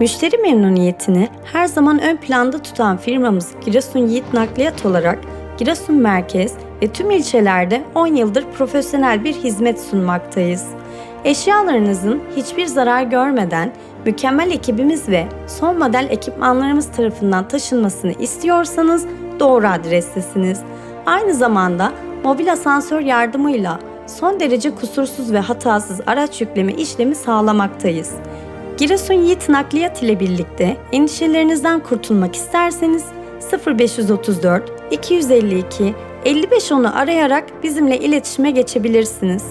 Müşteri memnuniyetini her zaman ön planda tutan firmamız Giresun Yiğit Nakliyat olarak Giresun Merkez ve tüm ilçelerde 10 yıldır profesyonel bir hizmet sunmaktayız. Eşyalarınızın hiçbir zarar görmeden mükemmel ekibimiz ve son model ekipmanlarımız tarafından taşınmasını istiyorsanız doğru adrestesiniz. Aynı zamanda mobil asansör yardımıyla son derece kusursuz ve hatasız araç yükleme işlemi sağlamaktayız. Giresun Yiğit Nakliyat ile birlikte endişelerinizden kurtulmak isterseniz 0534 252 5510'u arayarak bizimle iletişime geçebilirsiniz.